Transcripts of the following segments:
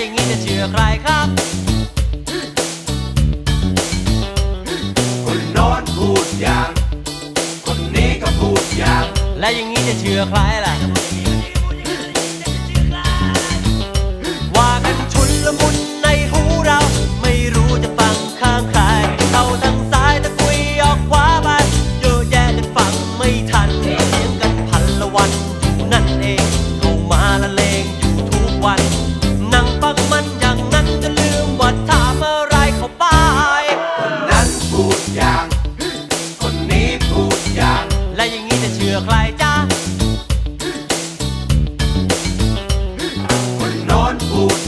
อย่างนี้จะเชื่อใครครับ คนนอนพูดอย่าง คนนี้ก็พูดอย่าง และอย่างนี้จะเชื่อใครล่ะ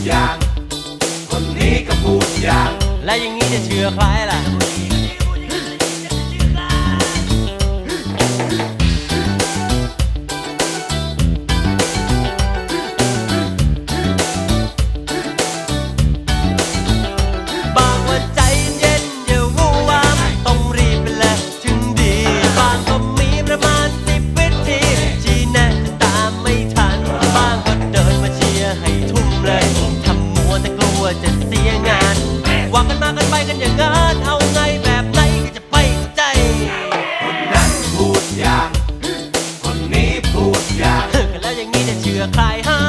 อย่าง คนนี้ก็พูดอย่าง และอย่างนี้จะเชื่อใครล่ะ กันมากันไปกันอย่างนั้นเอาไงแบบไหนก็จะไปเข้ใจ คนนั้นพูดอย่าง คนนี้พูดอย่าง กันแล้วอย่างนี้จะเชื่อใครฮะ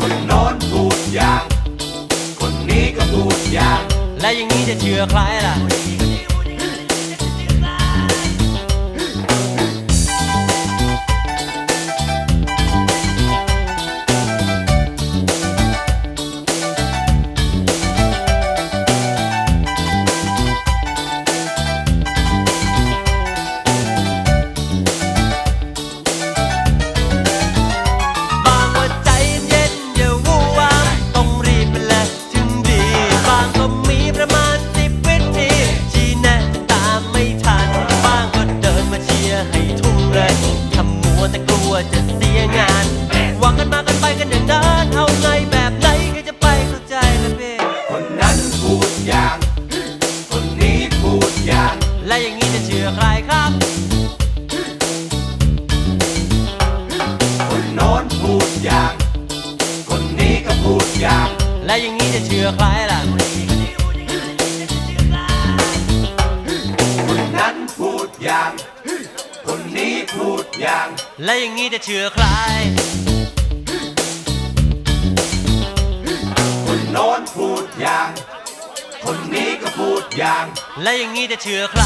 คนโน้นพูดอย่าง คนนี้ก็พูดอย่าง และอย่างนี้จะเชื่อใครล่ะ อย่างนี้จะเชื่อใครล่ะคนนั้นพูดอย่าง คนนี้พูดอย่าง และอย่างนี้จะเชื่อใครคนโน้นพูดอย่าง คนนี้ก็พูดอย่าง และอย่างนี้จะเชื่อใคร